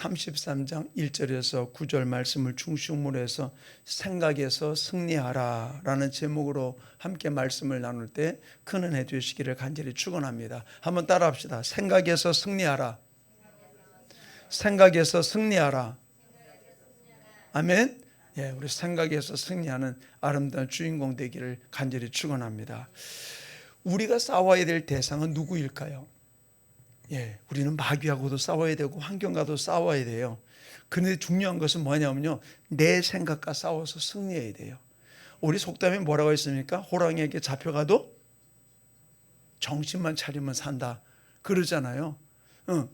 33장 1절에서 9절 말씀을 중심으로 해서 생각에서 승리하라 라는 제목으로 함께 말씀을 나눌 때 큰 은혜 되시기를 간절히 축원합니다. 한번 따라합시다. 생각에서 승리하라. 생각에서 승리하라. 아멘. 예, 우리 생각에서 승리하는 아름다운 주인공 되기를 간절히 축원합니다. 우리가 싸워야 될 대상은 누구일까요? 예, 우리는 마귀하고도 싸워야 되고 환경과도 싸워야 돼요. 그런데 중요한 것은 뭐냐면요. 내 생각과 싸워서 승리해야 돼요. 우리 속담에 뭐라고 했습니까? 호랑이에게 잡혀가도 정신만 차리면 산다. 그러잖아요. 응.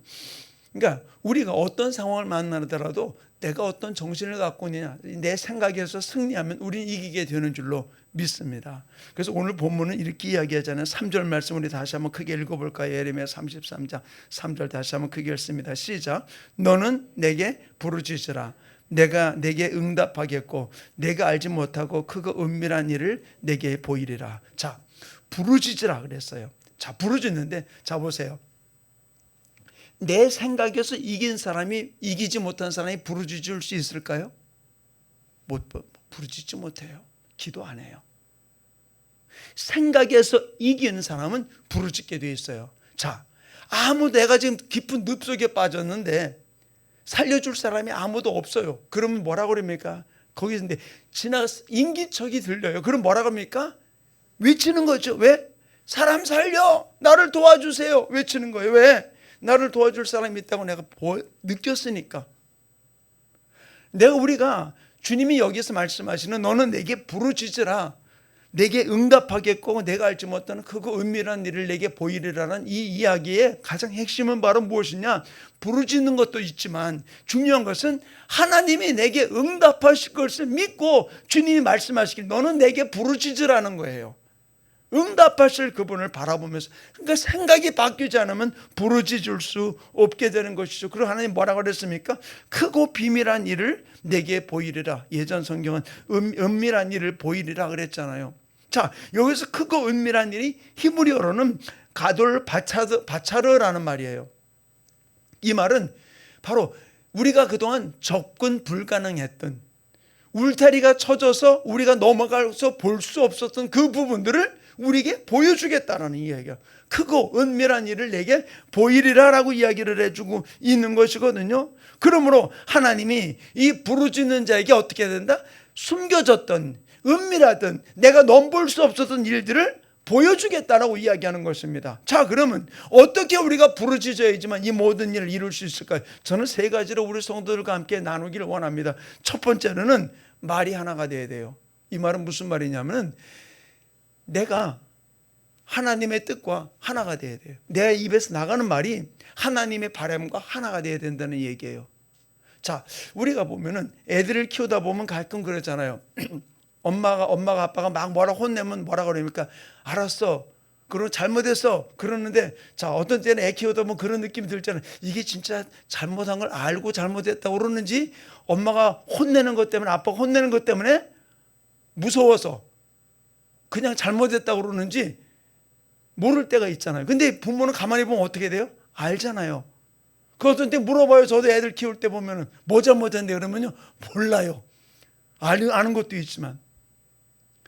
그러니까 우리가 어떤 상황을 만나더라도 내가 어떤 정신을 갖고 있느냐, 내 생각에서 승리하면 우리는 이기게 되는 줄로 믿습니다. 그래서 오늘 본문은 이렇게 이야기하잖아요. 3절 말씀 우리 다시 한번 크게 읽어볼까요? 예레미야 33장 3절 다시 한번 크게 읽습니다. 시작. 너는 내게 부르짖으라. 내가 내게 응답하겠고 내가 알지 못하고 크고 은밀한 일을 내게 보이리라. 자, 부르짖으라 그랬어요. 자, 부르짖는데 자 보세요. 내 생각에서 이긴 사람이 이기지 못한 사람이 부르짖을 수 있을까요? 못 부르짖지 못해요. 기도 안 해요. 생각에서 이기는 사람은 부르짖게 돼 있어요. 자, 아무 내가 지금 깊은 늪 속에 빠졌는데 살려줄 사람이 아무도 없어요. 그러면 뭐라 그럽니까? 거기서 지나 인기척이 들려요. 그럼 뭐라 그럽니까? 외치는 거죠. 왜? 사람 살려! 나를 도와주세요! 외치는 거예요. 왜? 나를 도와줄 사람이 있다고 내가 보, 느꼈으니까. 내가 우리가 주님이 여기서 말씀하시는 너는 내게 부르짖으라. 내게 응답하겠고 내가 알지 못하는 크고 은밀한 일을 내게 보이리라는 이 이야기의 가장 핵심은 바로 무엇이냐? 부르짖는 것도 있지만 중요한 것은 하나님이 내게 응답하실 것을 믿고 주님이 말씀하시길 너는 내게 부르짖으라는 거예요. 응답하실 그분을 바라보면서 그러니까 생각이 바뀌지 않으면 부르짖을 수 없게 되는 것이죠. 그리고 하나님 뭐라고 그랬습니까? 크고 비밀한 일을 내게 보이리라. 예전 성경은 은, 은밀한 일을 보이리라 그랬잖아요. 자, 여기서 크고 은밀한 일이 히브리어로는 가돌 바차드, 바차르 라는 말이에요. 이 말은 바로 우리가 그동안 접근 불가능했던 울타리가 쳐져서 우리가 넘어가서 볼 수 없었던 그 부분들을 우리에게 보여주겠다라는 이야기야. 크고 은밀한 일을 내게 보이리라라고 이야기를 해주고 있는 것이거든요. 그러므로 하나님이 이 부르짖는 자에게 어떻게 된다? 숨겨졌던 은밀하던 내가 넘볼 수 없었던 일들을 보여주겠다라고 이야기하는 것입니다. 자, 그러면 어떻게 우리가 부르짖어야지만 이 모든 일을 이룰 수 있을까요? 저는 세 가지로 우리 성도들과 함께 나누기를 원합니다. 첫 번째로는 말이 하나가 돼야 돼요. 이 말은 무슨 말이냐면은 내가 하나님의 뜻과 하나가 돼야 돼요. 내 입에서 나가는 말이 하나님의 바람과 하나가 돼야 된다는 얘기예요. 자, 우리가 보면은 애들을 키우다 보면 가끔 그러잖아요. 엄마가 엄마가 아빠가 막 뭐라 혼내면 뭐라 그러니까 알았어. 그럼 잘못했어. 그러는데 자 어떤 때는 애 키우다 보면 그런 느낌이 들잖아요. 이게 진짜 잘못한 걸 알고 잘못했다고 그러는지 엄마가 혼내는 것 때문에 아빠가 혼내는 것 때문에 무서워서 그냥 잘못했다고 그러는지 모를 때가 있잖아요. 근데 부모는 가만히 보면 어떻게 돼요? 알잖아요. 그 어떤 때 물어봐요. 저도 애들 키울 때 보면은 뭐 잘못했는데 그러면요. 몰라요. 아는 것도 있지만.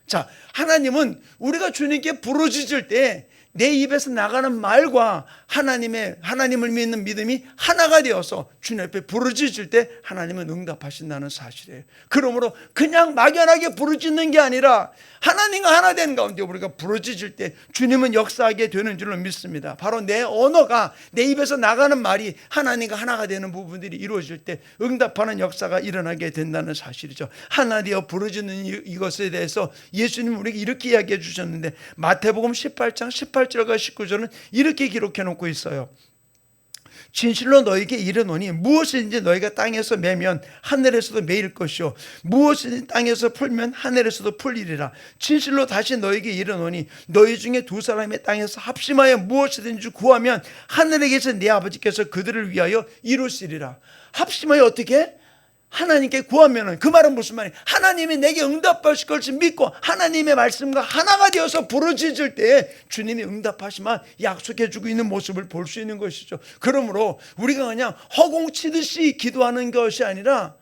자, 하나님은 우리가 주님께 부르짖을 때 내 입에서 나가는 말과 하나님의 하나님을 믿는 믿음이 하나가 되어서 주님 앞에 부르짖을 때 하나님은 응답하신다는 사실이에요. 그러므로 그냥 막연하게 부르짖는 게 아니라 하나님과 하나 된 가운데 우리가 부르짖을 때 주님은 역사하게 되는 줄로 믿습니다. 바로 내 언어가 내 입에서 나가는 말이 하나님과 하나가 되는 부분들이 이루어질 때 응답하는 역사가 일어나게 된다는 사실이죠. 하나 되어 부르짖는 이것에 대해서 예수님 우리에게 이렇게 이야기해 주셨는데 마태복음 18장 18 절과 19절은 이렇게 기록해 놓고 있어요. 진실로 너에게 이르노니 무엇이든지 너희가 땅에서 매면 하늘에서도 매일 것이요. 무엇이든지 땅에서 풀면 하늘에서도 풀리리라. 진실로 다시 너에게 이르노니 너희 중에 두 사람이 땅에서 합심하여 무엇이든지 구하면 하늘에 계신 내 아버지께서 그들을 위하여 이루시리라. 합심하여 어떻게 하나님께 구하면은 그 말은 무슨 말이에요? 하나님이 내게 응답하실 것을 믿고 하나님의 말씀과 하나가 되어서 부르짖을 때 주님이 응답하시면 약속해 주고 있는 모습을 볼 수 있는 것이죠. 그러므로 우리가 그냥 허공치듯이 기도하는 것이 아니라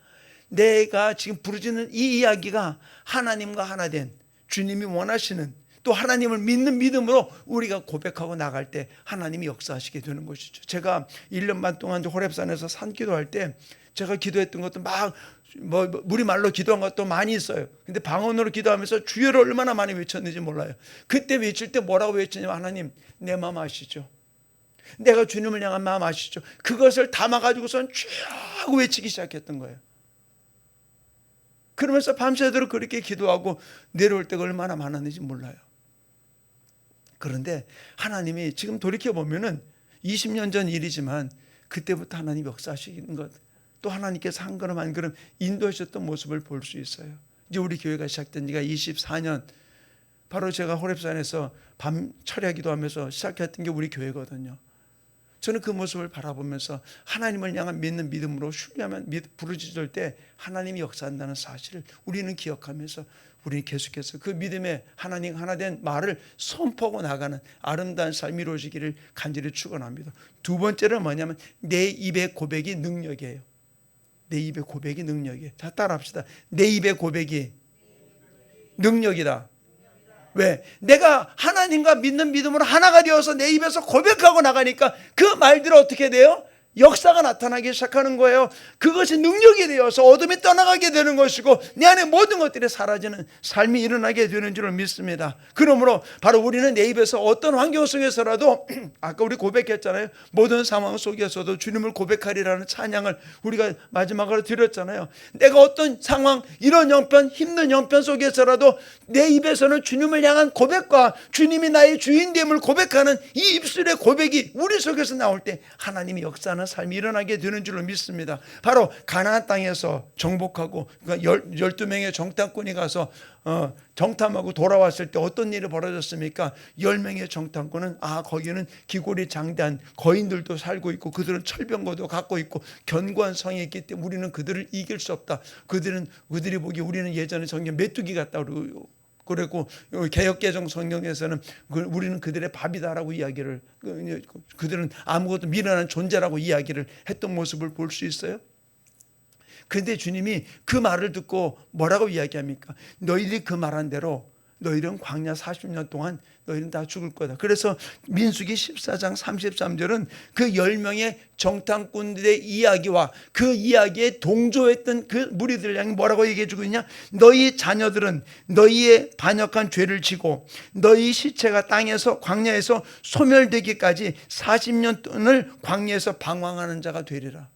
내가 지금 부르짖는 이 이야기가 하나님과 하나 된 주님이 원하시는 또 하나님을 믿는 믿음으로 우리가 고백하고 나갈 때 하나님이 역사하시게 되는 것이죠. 제가 1년 반 동안 호랩산에서 산 기도할 때 제가 기도했던 것도 막 뭐 우리 말로 기도한 것도 많이 있어요. 근데 방언으로 기도하면서 주여를 얼마나 많이 외쳤는지 몰라요. 그때 외칠 때 뭐라고 외쳤냐면 하나님 내 마음 아시죠? 내가 주님을 향한 마음 아시죠? 그것을 담아 가지고선 쭉 외치기 시작했던 거예요. 그러면서 밤새도록 그렇게 기도하고 내려올 때가 얼마나 많았는지 몰라요. 그런데 하나님이 지금 돌이켜 보면은 20년 전 일이지만 그때부터 하나님 역사하시는 것, 또 하나님께서 한 걸음 한 걸음 인도하셨던 모습을 볼 수 있어요. 이제 우리 교회가 시작된 지가 24년, 바로 제가 호랩산에서 밤 철야 기도 하면서 시작했던 게 우리 교회거든요. 저는 그 모습을 바라보면서 하나님을 향한 믿는 믿음으로 신뢰하면 부르짖을 때 하나님이 역사한다는 사실을 우리는 기억하면서 우리는 계속해서 그 믿음의 하나님 하나 된 말을 선포하고 나가는 아름다운 삶이 이루어지기를 간절히 축원합니다. 두 번째는 뭐냐면 내 입의 고백이 능력이에요. 내 입의 고백이 능력이에요. 자 따라합시다. 내 입의 고백이 능력이다. 왜? 내가 하나님과 믿는 믿음으로 하나가 되어서 내 입에서 고백하고 나가니까 그 말들이 어떻게 돼요? 역사가 나타나기 시작하는 거예요. 그것이 능력이 되어서 어둠이 떠나가게 되는 것이고 내 안에 모든 것들이 사라지는 삶이 일어나게 되는 줄을 믿습니다. 그러므로 바로 우리는 내 입에서 어떤 환경 속에서라도 아까 우리 고백했잖아요. 모든 상황 속에서도 주님을 고백하리라는 찬양을 우리가 마지막으로 드렸잖아요. 내가 어떤 상황 이런 형편 힘든 형편 속에서라도 내 입에서는 주님을 향한 고백과 주님이 나의 주인 됨을 고백하는 이 입술의 고백이 우리 속에서 나올 때 하나님이 역사하는 삶이 일어나게 되는 줄로 믿습니다. 바로 가나안 땅에서 정복하고 그러니까 열, 두 명의 정탐꾼이 가서 어, 정탐하고 돌아왔을 때 어떤 일이 벌어졌습니까? 열 명의 정탐꾼은 아 거기는 기골이 장대한 거인들도 살고 있고 그들은 철병거도 갖고 있고 견고한 성이 있기 때문에 우리는 그들을 이길 수 없다. 그들은 그들이 보기 우리는 예전에 성경 메뚜기 같다 그러고 그리고 개혁개정 성경에서는 그 우리는 그들의 밥이다라고 이야기를 그, 그들은 아무것도 미련한 존재라고 이야기를 했던 모습을 볼 수 있어요. 근데 주님이 그 말을 듣고 뭐라고 이야기합니까? 너희들이 그 말한 대로 너희는 광야 40년 동안 너희는 다 죽을 거다. 그래서 민수기 14장 33절은 그 10명의 정탐꾼들의 이야기와 그 이야기에 동조했던 그 무리들 향해 뭐라고 얘기해 주고 있냐? 너희 자녀들은 너희의 반역한 죄를 지고 너희 시체가 땅에서 광야에서 소멸되기까지 40년 동안을 광야에서 방황하는 자가 되리라.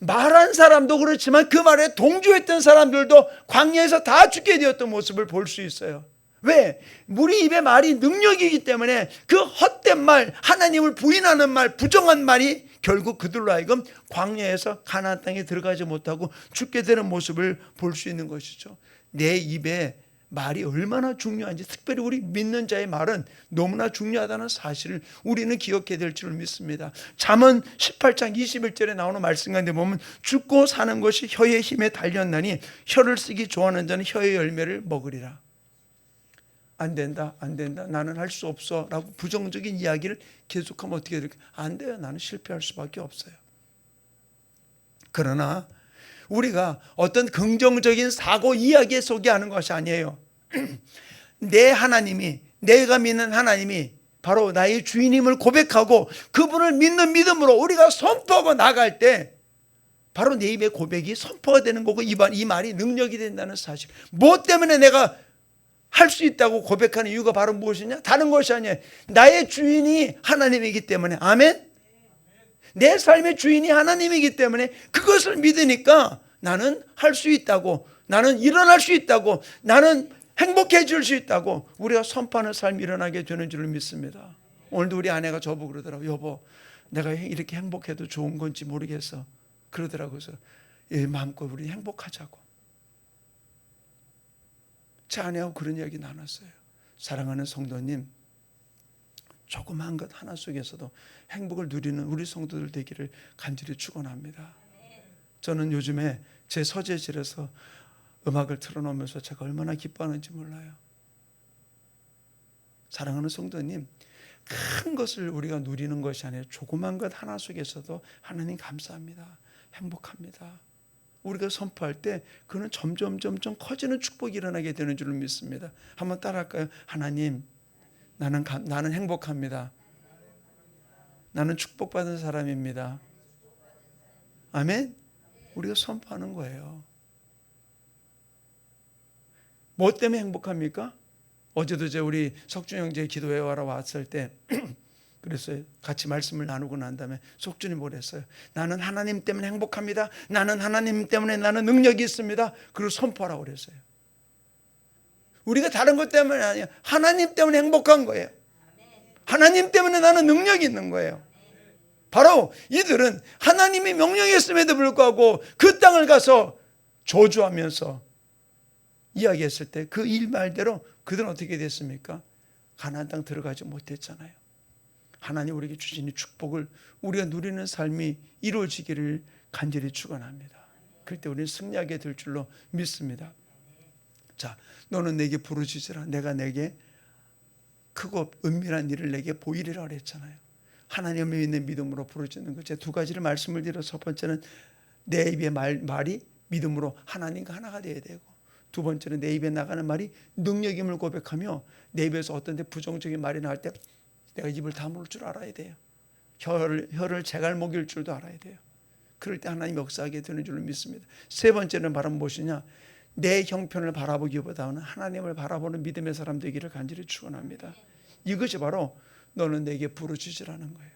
말한 사람도 그렇지만 그 말에 동조했던 사람들도 광야에서 다 죽게 되었던 모습을 볼 수 있어요. 왜? 우리 입의 말이 능력이기 때문에 그 헛된 말, 하나님을 부인하는 말, 부정한 말이 결국 그들로 하여금 광야에서 가나안 땅에 들어가지 못하고 죽게 되는 모습을 볼 수 있는 것이죠. 내 입에 말이 얼마나 중요한지 특별히 우리 믿는 자의 말은 너무나 중요하다는 사실을 우리는 기억해야 될 줄 믿습니다. 잠언 18장 21절에 나오는 말씀 가운데 보면 죽고 사는 것이 혀의 힘에 달렸나니 혀를 쓰기 좋아하는 자는 혀의 열매를 먹으리라. 안 된다, 안 된다, 나는 할 수 없어 라고 부정적인 이야기를 계속하면 어떻게 될까? 안 돼요. 나는 실패할 수밖에 없어요. 그러나 우리가 어떤 긍정적인 사고 이야기 속에 하는 것이 아니에요. 내 하나님이 내가 믿는 하나님이 바로 나의 주인임을 고백하고 그분을 믿는 믿음으로 우리가 선포하고 나갈 때 바로 내 입의 고백이 선포가 되는 거고 이, 말이 능력이 된다는 사실. 무엇 때문에 내가 할 수 있다고 고백하는 이유가 바로 무엇이냐? 다른 것이 아니에요. 나의 주인이 하나님이기 때문에. 아멘? 내 삶의 주인이 하나님이기 때문에 그것을 믿으니까 나는 할 수 있다고 나는 일어날 수 있다고 나는 행복해질 수 있다고 우리가 선포하는 삶이 일어나게 되는 줄을 믿습니다. 오늘도 우리 아내가 저보고 그러더라고 여보 내가 이렇게 행복해도 좋은 건지 모르겠어 그러더라고요. 예, 마음껏 우리 행복하자고. 제 아내하고 그런 이야기 나눴어요. 사랑하는 성도님 조그마한 것 하나 속에서도 행복을 누리는 우리 성도들 되기를 간절히 축원합니다. 저는 요즘에 제 서재실에서 음악을 틀어놓으면서 제가 얼마나 기뻐하는지 몰라요. 사랑하는 성도님, 큰 것을 우리가 누리는 것이 아니라 조그만 것 하나 속에서도 하나님 감사합니다. 행복합니다. 우리가 선포할 때 그는 점점 점점 커지는 축복이 일어나게 되는 줄을 믿습니다. 한번 따라할까요? 하나님, 나는 감, 나는 행복합니다. 나는 축복받은 사람입니다. 아멘. 우리가 선포하는 거예요. 뭐 때문에 행복합니까? 어제도 제 우리 석준 형제 기도회 와러 왔을 때 그랬어요. 같이 말씀을 나누고 난 다음에 속준이 뭐랬어요? 나는 하나님 때문에 행복합니다. 나는 하나님 때문에 나는 능력이 있습니다. 그리고 선포하라고 그랬어요. 우리가 다른 것 때문에 아니야. 하나님 때문에 행복한 거예요. 하나님 때문에 나는 능력이 있는 거예요. 바로 이들은 하나님이 명령했음에도 불구하고 그 땅을 가서 저주하면서 이야기했을 때 그 일 말대로 그들은 어떻게 됐습니까? 가나안 땅 들어가지 못했잖아요. 하나님 우리에게 주신 이 축복을 우리가 누리는 삶이 이루어지기를 간절히 축원합니다. 그때 우리는 승리하게 될 줄로 믿습니다. 자, 너는 내게 부르짖으라. 내가 내게 크고 은밀한 일을 내게 보이리라 그랬잖아요. 하나님을 믿는 믿음으로 부르짖는 것. 제가 두 가지를 말씀을 드려 첫 번째는 내 입의 말, 말이 믿음으로 하나님과 하나가 되어야 되고 두 번째는 내 입에 나가는 말이 능력임을 고백하며 내 입에서 어떤 데 부정적인 말이 나올 때 내가 입을 다물 줄 알아야 돼요. 혀를 혀를 제갈 먹일 줄도 알아야 돼요. 그럴 때 하나님 역사하게 되는 줄로 믿습니다. 세 번째는 바로 무엇이냐? 내 형편을 바라보기보다는 하나님을 바라보는 믿음의 사람 되기를 간절히 축원합니다. 이것이 바로 너는 내게 부르짖으라는 거예요.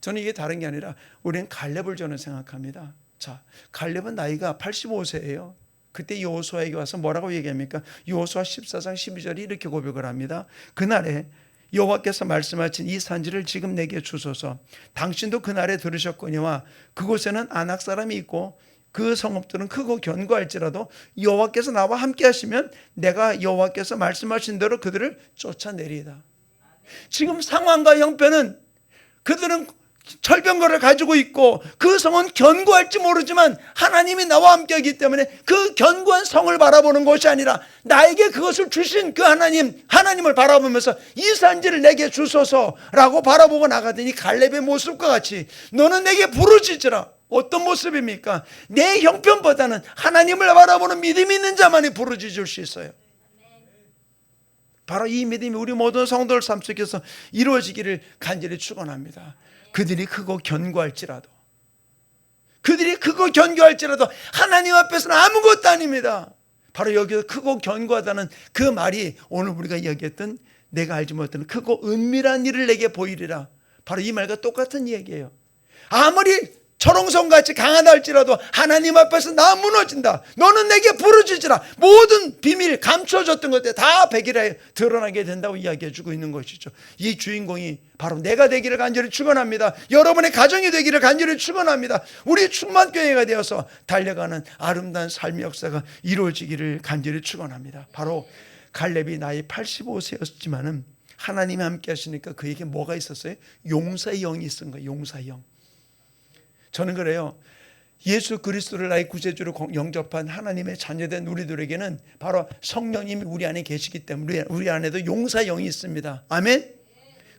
저는 이게 다른 게 아니라 우리는 갈렙을 저는 생각합니다. 자, 갈렙은 나이가 85세예요. 그때 여호수아에게 와서 뭐라고 얘기합니까? 여호수아 14장 12절이 이렇게 고백을 합니다. 그날에 여호와께서 말씀하신 이 산지를 지금 내게 주소서. 당신도 그날에 들으셨거니와 그곳에는 아낙 사람이 있고 그 성읍들은 크고 견고할지라도 여호와께서 나와 함께 하시면 내가 여호와께서 말씀하신 대로 그들을 쫓아내리이다. 지금 상황과 형편은 그들은 철병거를 가지고 있고 그 성은 견고할지 모르지만 하나님이 나와 함께 하기 때문에 그 견고한 성을 바라보는 것이 아니라 나에게 그것을 주신 그 하나님 하나님을 바라보면서 이 산지를 내게 주소서라고 바라보고 나가더니 갈렙의 모습과 같이 너는 내게 부르짖으라 어떤 모습입니까? 내 형편보다는 하나님을 바라보는 믿음이 있는 자만이 부르짖을 수 있어요. 바로 이 믿음이 우리 모든 성도들 삶 속에서 이루어지기를 간절히 축원합니다. 그들이 크고 견고할지라도 그들이 크고 견고할지라도 하나님 앞에서는 아무것도 아닙니다. 바로 여기서 크고 견고하다는 그 말이 오늘 우리가 이야기했던 내가 알지 못하는 크고 은밀한 일을 내게 보이리라. 바로 이 말과 똑같은 얘기예요. 아무리 철옹성 같이 강하다 할지라도 하나님 앞에서 나 무너진다. 너는 내게 부르짖으라. 모든 비밀 감춰졌던 것들 다 백일에 드러나게 된다고 이야기해 주고 있는 것이죠. 이 주인공이 바로 내가 되기를 간절히 축원합니다. 여러분의 가정이 되기를 간절히 축원합니다. 우리 충만교회가 되어서 달려가는 아름다운 삶의 역사가 이루어지기를 간절히 축원합니다. 바로 갈렙이 나이 85세였지만은 하나님이 함께 하시니까 그에게 뭐가 있었어요? 용사의 영이 있은 거예요. 용사의 영. 저는 그래요. 예수 그리스도를 나의 구세주로 영접한 하나님의 자녀된 우리들에게는 바로 성령님이 우리 안에 계시기 때문에 우리 안에도 용사 영이 있습니다. 아멘.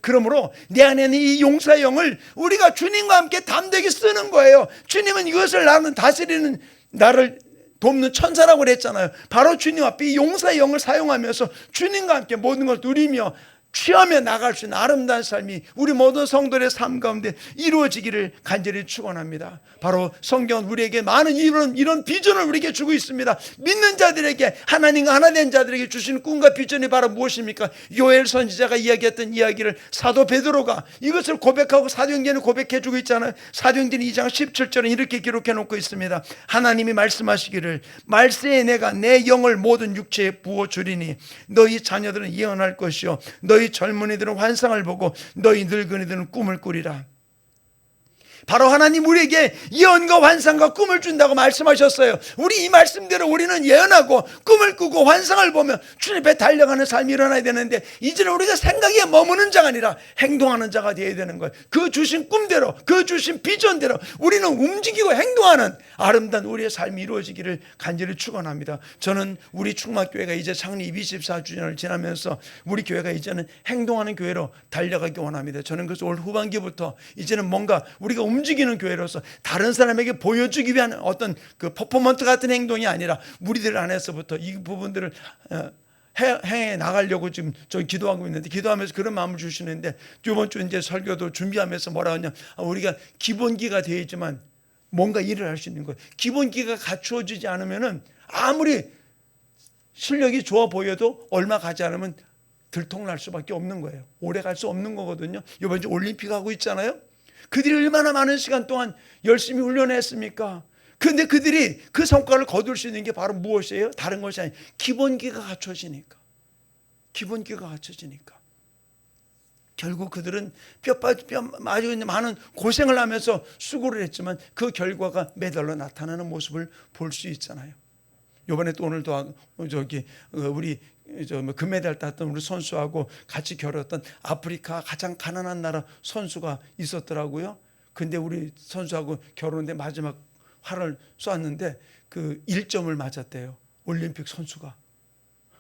그러므로 내 안에는 이 용사 영을 우리가 주님과 함께 담대히 쓰는 거예요. 주님은 이것을 나는 다스리는 나를 돕는 천사라고 그랬잖아요. 바로 주님 앞에 이 용사의 영을 사용하면서 주님과 함께 모든 걸 누리며 취하며 나갈 수 있는 아름다운 삶이 우리 모든 성도의 삶 가운데 이루어지기를 간절히 축원합니다. 바로 성경은 우리에게 많은 이런 이런 비전을 우리에게 주고 있습니다. 믿는 자들에게 하나님과 하나 된 자들에게 주신 꿈과 비전이 바로 무엇입니까? 요엘 선지자가 이야기했던 이야기를 사도 베드로가 이것을 고백하고 사도행전을 고백해 주고 있잖아요. 사도행전 2장 17절은 이렇게 기록해 놓고 있습니다. 하나님이 말씀하시기를 말세에 내가 내 영을 모든 육체에 부어 주리니 너희 자녀들은 예언할 것이요 너희 젊은이들은 환상을 보고 너희 늙은이들은 꿈을 꾸리라. 바로 하나님 우리에게 예언과 환상과 꿈을 준다고 말씀하셨어요. 우리 이 말씀대로 우리는 예언하고 꿈을 꾸고 환상을 보며 주님 앞에 달려가는 삶이 일어나야 되는데 이제는 우리가 생각에 머무는 자가 아니라 행동하는 자가 되어야 되는 거예요. 그 주신 꿈대로 그 주신 비전대로 우리는 움직이고 행동하는 아름다운 우리의 삶이 이루어지기를 간절히 축원합니다. 저는 우리 충막교회가 이제 창립 24주년을 지나면서 우리 교회가 이제는 행동하는 교회로 달려가기 원합니다. 저는 그래서 올 후반기부터 이제는 뭔가 우리가 움직이는 교회로서 다른 사람에게 보여주기 위한 어떤 그 퍼포먼트 같은 행동이 아니라 우리들 안에서부터 이 부분들을 어, 해- 행해 나가려고 지금 저희 기도하고 있는데 기도하면서 그런 마음을 주시는데 이번 주 이제 설교도 준비하면서 뭐라 하냐 아, 우리가 기본기가 되어 있지만 뭔가 일을 할 수 있는 거예요. 기본기가 갖추어지지 않으면은 아무리 실력이 좋아 보여도 얼마 가지 않으면 들통날 수밖에 없는 거예요. 오래 갈 수 없는 거거든요. 이번 주 올림픽 하고 있잖아요. 그들이 얼마나 많은 시간 동안 열심히 훈련했습니까? 근데 그들이 그 성과를 거둘 수 있는 게 바로 무엇이에요? 다른 것이 아니 기본기가 갖춰지니까. 기본기가 갖춰지니까. 결국 그들은 뼈빠뼈 아주 많은 고생을 하면서 수고를 했지만 그 결과가 메달로 나타나는 모습을 볼 수 있잖아요. 요번에 또 오늘도 아- 저기 어, 우리 저뭐 금메달 땄던 우리 선수하고 같이 겨뤘던 아프리카 가장 가난한 나라 선수가 있었더라고요. 근데 우리 선수하고 결혼했는데 마지막 활을 쏘았는데 그 1점을 맞았대요. 올림픽 선수가.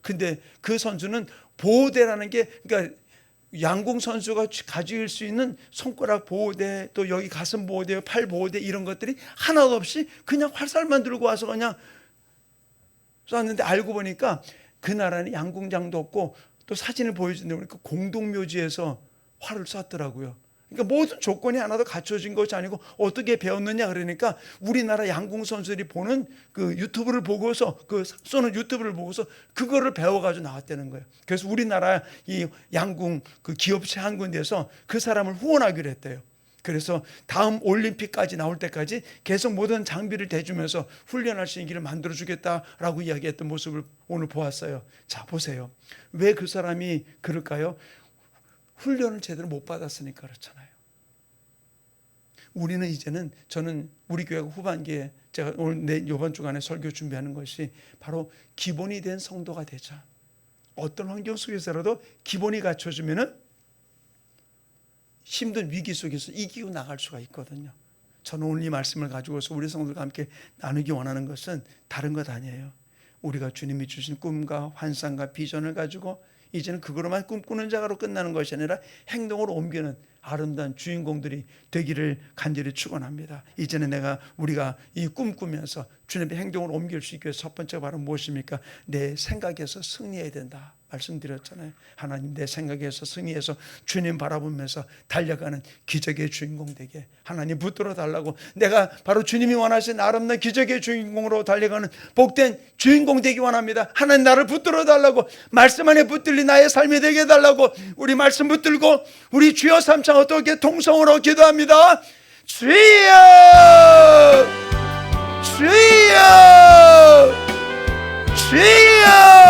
근데 그 선수는 보호대라는 게 그러니까 양궁 선수가 가질 수 있는 손가락 보호대 또 여기 가슴 보호대, 팔 보호대 이런 것들이 하나도 없이 그냥 활살만 들고 와서 그냥 쐈는데 알고 보니까 그 나라는 양궁장도 없고 또 사진을 보여준다 보니까 공동묘지에서 활을 쐈더라고요. 그러니까 모든 조건이 하나도 갖춰진 것이 아니고 어떻게 배웠느냐 그러니까 우리나라 양궁 선수들이 보는 그 유튜브를 보고서 그 쏘는 유튜브를 보고서 그거를 배워가지고 나왔다는 거예요. 그래서 우리나라 이 양궁 그 기업체 한 군데에서 그 사람을 후원하기로 했대요. 그래서 다음 올림픽까지 나올 때까지 계속 모든 장비를 대주면서 훈련할 수 있는 길을 만들어 주겠다라고 이야기했던 모습을 오늘 보았어요. 자, 보세요. 왜 그 사람이 그럴까요? 훈련을 제대로 못 받았으니까 그렇잖아요. 우리는 이제는 저는 우리 교회가 후반기에 제가 오늘 내 이번 주간에 설교 준비하는 것이 바로 기본이 된 성도가 되자. 어떤 환경 속에서라도 기본이 갖춰지면은 힘든 위기 속에서 이기고 나갈 수가 있거든요. 저는 오늘 이 말씀을 가지고서 우리 성도들과 함께 나누기 원하는 것은 다른 것 아니에요. 우리가 주님이 주신 꿈과 환상과 비전을 가지고 이제는 그거로만 꿈꾸는 자가로 끝나는 것이 아니라 행동으로 옮기는 아름다운 주인공들이 되기를 간절히 축원합니다. 이제는 내가 우리가 이 꿈꾸면서 주님의 행동을 옮길 수 있기 첫 번째가 바로 무엇입니까? 내 생각에서 승리해야 된다. 말씀드렸잖아요. 하나님 내 생각에서 승리해서 주님 바라보면서 달려가는 기적의 주인공 되게 하나님 붙들어 달라고 내가 바로 주님이 원하신 아름다운 기적의 주인공으로 달려가는 복된 주인공 되기 원합니다. 하나님 나를 붙들어 달라고 말씀 안에 붙들린 나의 삶이 되게 달라고 우리 말씀 붙들고 우리 주여 삼창 어떻게 통성으로 기도합니다. 주여 주여 주여